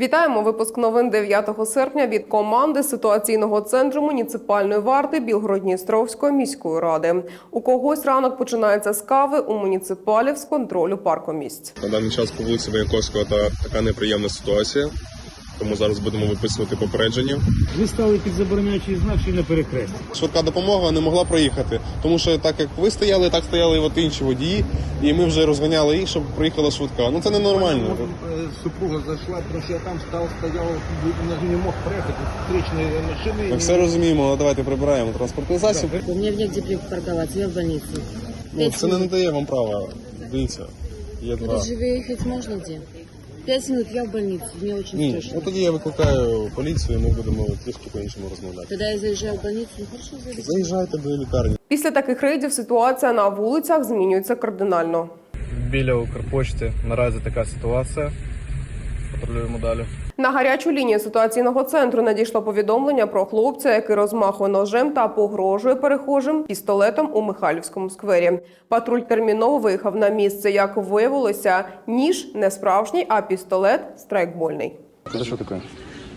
Вітаємо випуск новин 9 серпня від команди ситуаційного центру муніципальної варти Білгородністровської міської ради. У когось ранок починається з кави у муніципалів з контролю паркомісць. На даний час по вулиці Маяковського та така неприємна ситуація Тому зараз будемо виписувати попередження. Ви стали під забороняючий знак чи на перехресті. Швидка допомога не могла проїхати, тому що так як ви стояли, так стояли і от інші водії, і ми вже розганяли їх, щоб приїхала швидка. Ну це ненормально. Э, Супруга зашла, потому что я там стал, стоял, не мог проехать, встречные машины. Ми все розуміємо, але давайте прибираємо транспортний засіб. У меня негде парковаться, я в больнице. Ну це не надає вам права. Дивіться, є два. Живее ехать можно где? Пять минут, я в больнице, мне очень Ні, страшно. ну тоді я викликаю поліцію, і ми будемо трішки по-іншому розмовляти. Тоді я заїжджаю в больницю, ну хорошо, заезжаю. Заїжджайте до лікарні. Після таких рейдів ситуація на вулицях змінюється кардинально. Біля Укрпочти наразі така ситуація. Патрулюємо далі. На гарячу лінію ситуаційного центру надійшло повідомлення про хлопця, який розмахує ножем та погрожує перехожим пістолетом у Михайлівському сквері. Патруль терміново виїхав на місце. Як виявилося, ніж не справжній, а пістолет страйкбольний. Це що таке?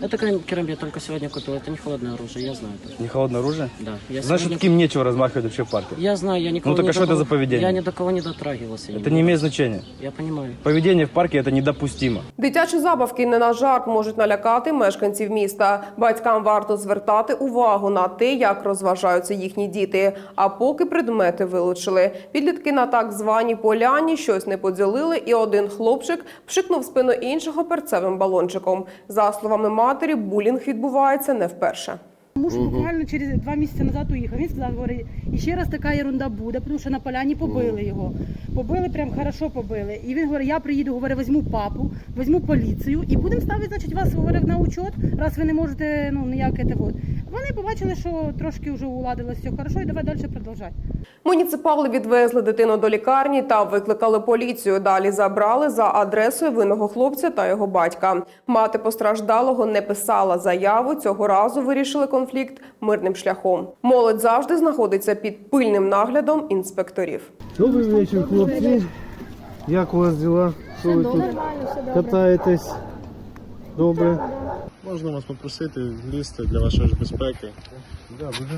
Это керамбит я только сегодня купил. Это не холодное оружие, я знаю это. Не холодне оружие? Да. Я Значит, сегодня- таким нечего размахивать вообще в парке. Я знаю, я никого Ну, так не а что это трогал. за поведение? Я ни до кого не дотрагивался. Это буду. не имеет значения. Я понимаю. Поведение в парке это недопустимо. Дитячі забавки не на жарт можуть налякати мешканців міста. Батькам варто звертати увагу на те, як розважаються їхні діти. А поки предмети вилучили, підлітки на так званій поляні щось не поділили, і один хлопчик пшикнув в спину іншого перцевим балончиком. За словами матері, булінг відбувається не вперше. Муж буквально через два місяці назад уїхав. Він сказав, говорить, і ще раз така ерунда буде, тому що на поляні побили його. Побили, прям хорошо побили. І він говорить, я приїду, говорить, візьму папу, візьму поліцію і будемо ставити, значить, вас говорив на учет, раз ви не можете ну ніяк це вот. Вони побачили, що трошки вже уладилось все хорошо, і давай далі продовжати. Муніципали відвезли дитину до лікарні та викликали поліцію. Далі забрали за адресою винного хлопця та його батька. Мати постраждалого не писала заяву. Цього разу вирішили конфлікт мирним шляхом. Молодь завжди знаходиться під пильним наглядом інспекторів. Добрий вечір, хлопці. Як у вас діла? Що ви тут катаєтесь? Добре. Можна вас попросити злізти для вашої ж безпеки.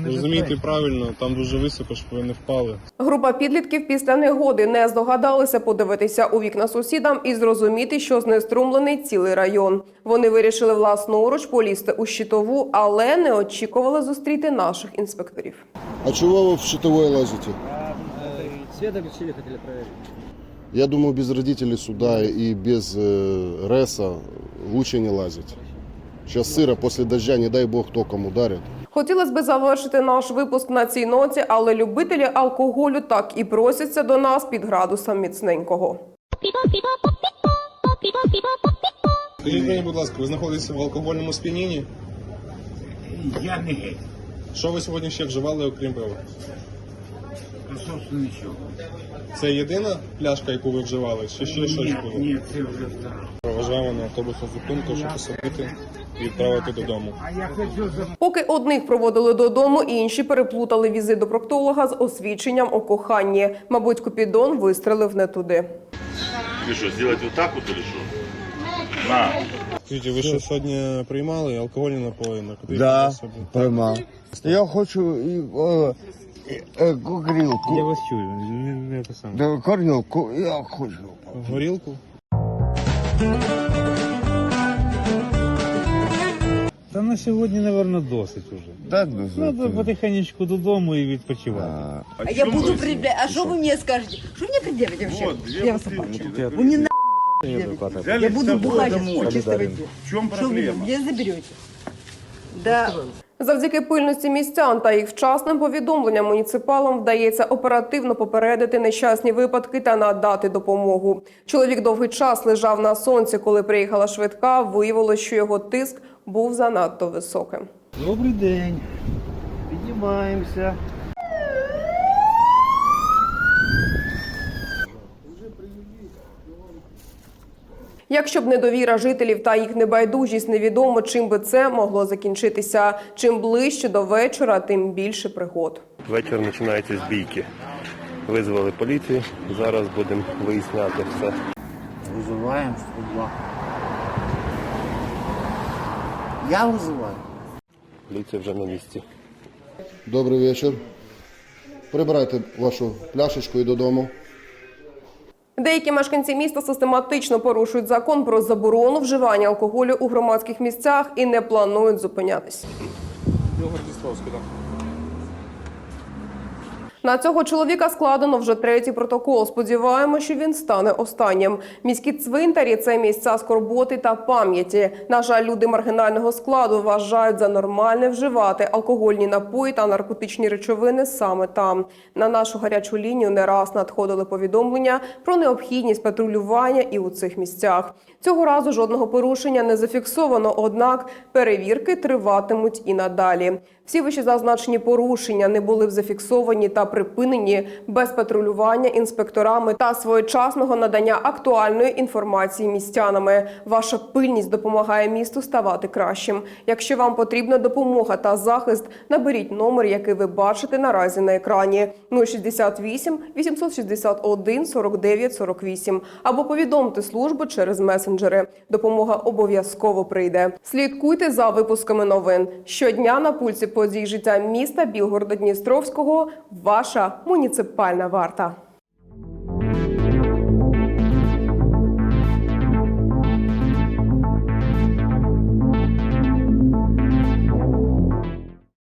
Розумійте правильно, там дуже високо, щоб ви не впали. Група підлітків після негоди не здогадалися подивитися у вікна сусідам і зрозуміти, що знеструмлений цілий район. Вони вирішили власноруч полізти у щитову, але не очікували зустріти наших інспекторів. А чего вы в щитовой лазите? Света включили, хотели проверить. Я думаю, без родителей суда и без э, РЭСа лучше не лазить. Сейчас сыро, после дождя, не дай бог, током ударит. Хотілося б завершити наш випуск на цій ноті, але любителі алкоголю так і просяться до нас під градусом міцненького. Скажіть мені, будь ласка, ви знаходитеся в алкогольному сп'янінні? Я не геть. Що ви сьогодні ще вживали, окрім пива? Собственно, нічого. Це єдина пляшка, яку ви вживали? Чи ще щось було? Ні, це вже второ. Проважаємо на автобусну зупинку, щоб посадити відправити додому. Поки одних проводили додому, інші переплутали візит до проктолога з освідченням у коханні. Мабуть, Купідон вистрелив не туди. Ты что, сделать вот так вот или что? На. Скажіть, ви що сьогодні приймали алкогольні напої, наркотичні Да, приймав. Я хочу і, о, е, горілку. Я вас чую, не, не те саме. Да, горілку, я хочу. Горілку? Та на сьогодні, мабуть, досить уже. Да, ну, Треба потихенечку додому і відпочивати. А, я буду предъявлять. А что вы мне скажете? Что мне предъявить вообще? я вас попрошу. Вы не на... Я буду бухать, почувствуйте. В чем Что вы проблема? мне заберете? Да. Завдяки пильності містян та їх вчасним повідомленням муніципалам вдається оперативно попередити нещасні випадки та надати допомогу. Чоловік довгий час лежав на сонці, коли приїхала швидка. Виявилось, що його тиск був занадто високим. Добрий день. Піднімаємося. Якщо б недовіра жителів та їх небайдужість, невідомо чим би це могло закінчитися. Чим ближче до вечора, тим більше пригод. Вечір починається з бійки. Визвали поліцію, зараз будемо виясняти все. Визиваємо 102. Я вызываю. Поліція вже на місці. Добрий вечір. Прибирайте вашу пляшечку і додому. Деякі мешканці міста систематично порушують закон про заборону вживання алкоголю у громадських місцях і не планують зупинятись. На цього чоловіка складено вже третій протокол. Сподіваємося, що він стане останнім. Міські цвинтарі це місця скорботи та пам'яті. На жаль, люди маргінального складу вважають за нормальне вживати алкогольні напої та наркотичні речовини саме там. На нашу гарячу лінію не раз надходили повідомлення про необхідність патрулювання і у цих місцях. Цього разу жодного порушення не зафіксовано, однак перевірки триватимуть і надалі. Всі вищезазначені порушення не були зафіксовані та припинені без патрулювання інспекторами та своєчасного надання актуальної інформації містянами. Ваша пильність допомагає місту ставати кращим. Якщо вам потрібна допомога та захист, наберіть номер, який ви бачите наразі на екрані 068 861 49 48 або повідомте службу через месенджери. Допомога обов'язково прийде. Слідкуйте за випусками новин щодня на пульсі подій життя міста Білгорода Дністровського. Ваша муніципальна варта.